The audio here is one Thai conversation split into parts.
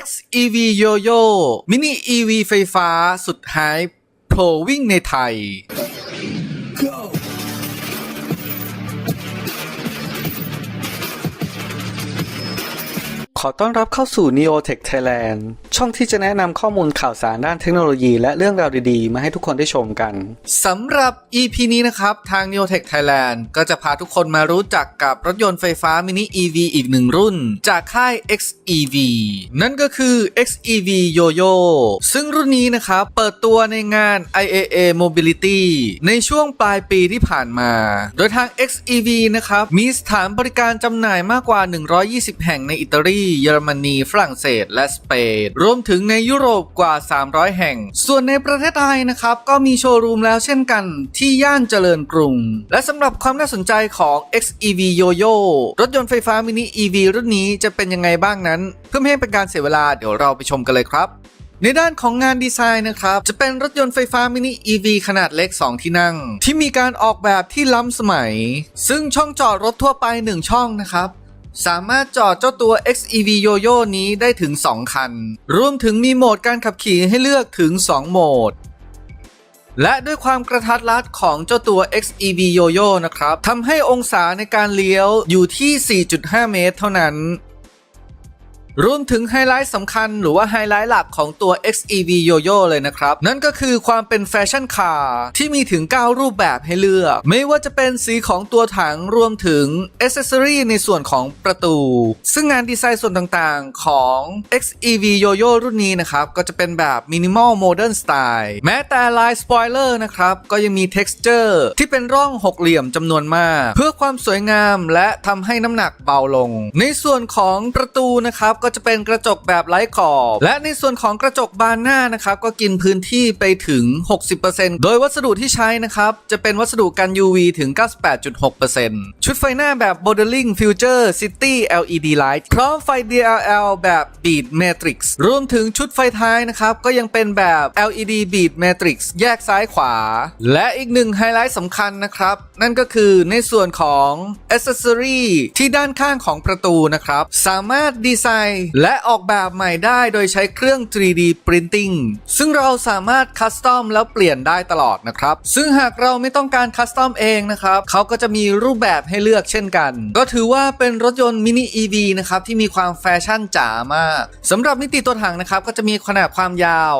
XEV Yoyo Mini EV ไฟฟ้าสุดไฮโผล่วิ่งในไทย ขอต้อนรับเข้าสู่ Neotech Thailand ช่องที่จะแนะนำข้อมูลข่าวสารด้านเทคโนโลยีและเรื่องราวดีๆ มาให้ทุกคนได้ชมกัน สำหรับ EP นี้นะครับ ทาง Neotech Thailand ก็จะพาทุกคนมารู้จักกับรถยนต์ไฟฟ้ามินิ EV อีกหนึ่งรุ่น จากค่าย XEV นั่นก็คือ XEV Yoyo ซึ่งรุ่นนี้นะครับ เปิดตัวในงาน IAA Mobility ในช่วงปลายปีที่ผ่านมา โดยทาง XEV นะครับ มีสถานบริการจำหน่ายมากกว่า 120 แห่งในอิตาลีเยอรมนีฝรั่งเศส และสเปนรวมถึงในยุโรปกว่า 300 แห่ง ส่วนในประเทศไทยนะครับ ก็มีโชว์รูมแล้วเช่นกันที่ย่านเจริญกรุง และสำหรับความน่าสนใจของ XEV Yoyo รถยนต์ไฟฟ้ามินิ EV รุ่นนี้จะเป็นยังไงบ้างนั้น เพื่อไม่ให้เป็นการเสียเวลาเดี๋ยวเราไปชมกันเลยครับในด้านของงานดีไซน์นะครับ จะเป็นรถยนต์ไฟฟ้ามินิ EV ขนาดเล็ก 2 ที่นั่ง ที่มีการออกแบบที่ล้ำสมัย ซึ่งช่องจอดรถทั่วไป 1 ช่องนะครับ สามารถจอดเจ้าตัว XEV Yoyo นี้ได้ถึง 2 คัน รวมถึงมีโหมดการขับขี่ให้เลือกถึง 2 โหมด และด้วยความกระทัดรัดของเจ้าตัว XEV Yoyo นะครับ ทำให้องศาในการเลี้ยวอยู่ที่ 4.5 เมตรเท่านั้น รวมถึงไฮไลท์สำคัญหรือว่าไฮไลท์หลักของตัว XEV Yoyo เลยนะครับ นั่นก็คือความเป็นแฟชั่นคาร์ที่มีถึง 9 รูปแบบให้เลือก ไม่ว่าจะเป็นสีของตัวถังรวมถึงอ c เซอรี่ในส่วนของประตู ซึ่งงานดีไซน์ส่วนต่างๆของ XEV Yoyo รุ่นนี้นะครับ ก็จะเป็นแบบมินิมอลโมเดิร์นสไตล์แม้แต่ลายสปอยเลอร์นะครับ ก็ยังมี texture ที่เป็นร่องหกเหลี่ยมจำนวนมาก เพื่อความสวยงามและทำให้น้ำหนักเบาลง ในส่วนของประตูนะครับก็จะเป็นกระจกแบบไร้ขอบ และในส่วนของกระจกบานหน้านะครับก็กินพื้นที่ไปถึง 60%โดยวัสดุที่ใช้นะครับจะเป็นวัสดุกัน UV ถึง 98.6%ชุดไฟหน้าแบบ Modeling Future City LED Light พร้อมไฟ DLL แบบ Beat Matrix รวมถึงชุดไฟท้ายนะครับก็ยังเป็นแบบ LED Beat Matrix แยกซ้ายขวา และอีกหนึ่งไฮไลท์สำคัญนะครับ นั่นก็คือในส่วนของ Accessory ที่ด้านข้างของประตูนะครับ สามารถดีไซน์และออกแบบใหม่ได้โดยใช้เครื่อง 3D Printing ซึ่งเราสามารถคัสตอมแล้วเปลี่ยนได้ตลอดนะครับ ซึ่งหากเราไม่ต้องการคัสตอมเองนะครับเขาก็จะมีรูปแบบให้เลือกเช่นกัน ก็ถือว่าเป็นรถยนต์มินิ EV นะครับที่มีความแฟชั่นจ๋ามากสำหรับมิติตัวถังนะครับก็จะมีขนาดความยาว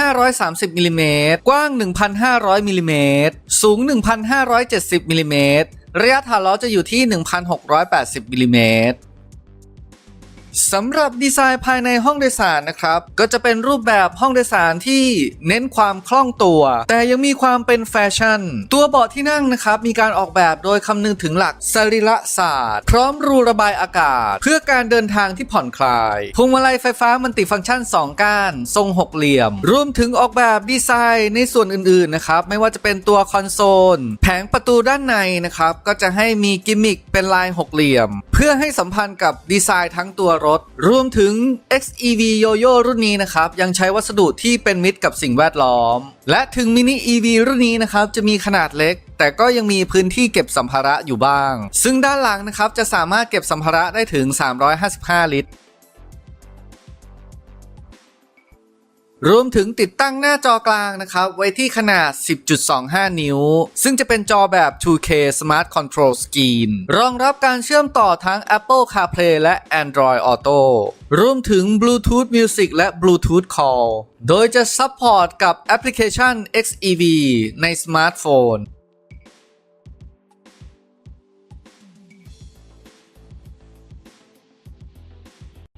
2,530มิลลิเมตรกว้าง 1,500มิลลิเมตรสูง 1,570มิลลิเมตรระยะฐานล้อจะอยู่ที่ 1,680มิลลิเมตร สำหรับดีไซน์ภายในห้องโดยสารนะครับ ก็จะเป็นรูปแบบห้องโดยสารที่เน้นความคล่องตัว แต่ยังมีความเป็นแฟชั่น ตัวเบาะที่นั่งนะครับ มีการออกแบบโดยคำนึงถึงหลักสรีระศาสตร์ พร้อมรูระบายอากาศ เพื่อการเดินทางที่ผ่อนคลายพวงมาลัยไฟฟ้ามันติฟังก์ชัน 2 ก้าน ทรงหกเหลี่ยม รวมถึงออกแบบดีไซน์ในส่วนอื่นๆนะครับไม่ว่าจะเป็นตัวคอนโซล แผงประตูด้านในนะครับก็จะให้มีกิมมิคเป็นลายหกเหลี่ยม เพื่อให้สัมพันธ์กับดีไซน์ทั้งตัวรถ รวมถึง XEV Yoyo รุ่นนี้นะครับ ยังใช้วัสดุที่เป็นมิตรกับสิ่งแวดล้อม และถึงมินิ EV รุ่นนี้นะครับ จะมีขนาดเล็ก แต่ก็ยังมีพื้นที่เก็บสัมภาระอยู่บ้าง ซึ่งด้านหลังนะครับจะสามารถเก็บสัมภาระได้ถึง 355 ลิตร รวมถึงติดตั้งหน้าจอกลางนะครับ ไว้ที่ขนาด 10.25 นิ้ว ซึ่งจะเป็นจอแบบ 2K Smart Control Screen รองรับการเชื่อมต่อทั้ง Apple CarPlay และ Android Auto รวมถึง Bluetooth Music และ Bluetooth Call โดยจะซัพพอร์ตกับแอปพลิเคชัน XEV ในสมาร์ทโฟน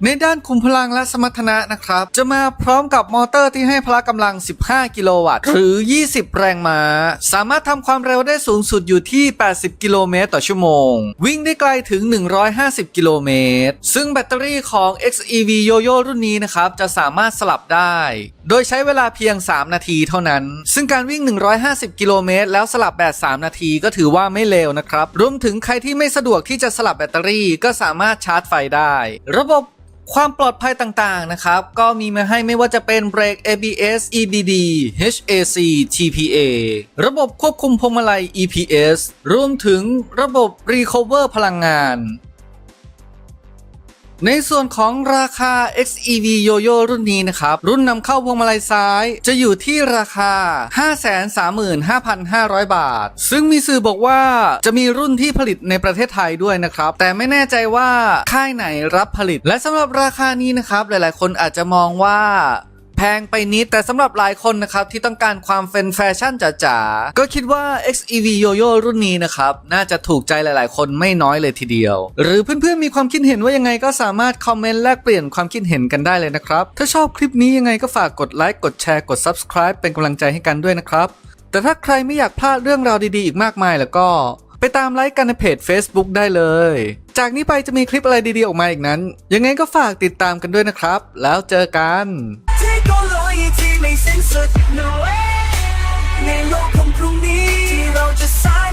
ในด้านคุมพลังและสมรรถนะนะครับ จะมาพร้อมกับมอเตอร์ที่ให้พละกำลัง 15 กิโลวัตต์หรือ 20 แรงม้า สามารถทำความเร็วได้สูงสุดอยู่ที่ 80 กิโลเมตรต่อชั่วโมง วิ่งได้ไกลถึง 150 กิโลเมตร ซึ่งแบตเตอรี่ของ XEV Yoyo รุ่นนี้นะครับ จะสามารถสลับได้ โดยใช้เวลาเพียง 3 นาทีเท่านั้น ซึ่งการวิ่ง 150 กิโลเมตรแล้วสลับแบต 3 นาทีก็ถือว่าไม่เลวนะครับ รวมถึงใครที่ไม่สะดวกที่จะสลับแบตเตอรี่ก็สามารถชาร์จไฟได้ ระบบ ความปลอดภัยต่างๆ นะครับ ก็มีมาให้ไม่ว่าจะเป็นเบรก ABS EBD HAC TPA ระบบควบคุมพวงมาลัย EPS รวมถึงระบบ Recover พลังงาน ในส่วนของราคา XEV Yoyo รุ่นนี้นะครับ รุ่นนำเข้าพวงมาลัยซ้าย จะอยู่ที่ราคา 535,500 บาท ซึ่งมีสื่อบอกว่าจะมีรุ่นที่ผลิตในประเทศไทยด้วยนะครับ แต่ไม่แน่ใจว่าค่ายไหนรับผลิต และสำหรับราคานี้นะครับ หลายๆ คนอาจจะมองว่า แพงไปนิดแต่สำหรับหลายคนนะครับที่ต้องการความเป็นแฟชั่นจ๋าๆ ก็คิดว่า XEV Yoyo รุ่นนี้นะครับ น่าจะถูกใจหลายๆ คนไม่น้อยเลยทีเดียว หรือเพื่อนๆ มีความคิดเห็นว่ายังไงก็สามารถคอมเมนต์แลกเปลี่ยนความคิดเห็นกันได้เลยนะครับ ถ้าชอบคลิปนี้ยังไงก็ฝากกดไลค์กดแชร์กด Subscribe เป็นกำลังใจให้กันด้วยนะครับ แต่ถ้าใครไม่อยากพลาดเรื่องราวดีๆอีกมากมายแล้วก็ไปตามไลค์กันในเพจ Facebook ได้เลย จากนี้ไปจะมีคลิปอะไรดีๆออกมาอีกนั้น ยังไงก็ฝากติดตามกันด้วยนะครับ แล้วเจอกัน ไม่ก็ลอยที่ไม่สิ้นสุด No way ในโลกของพรุ่งนี้ที่เราจะสร้ายกันอย่าง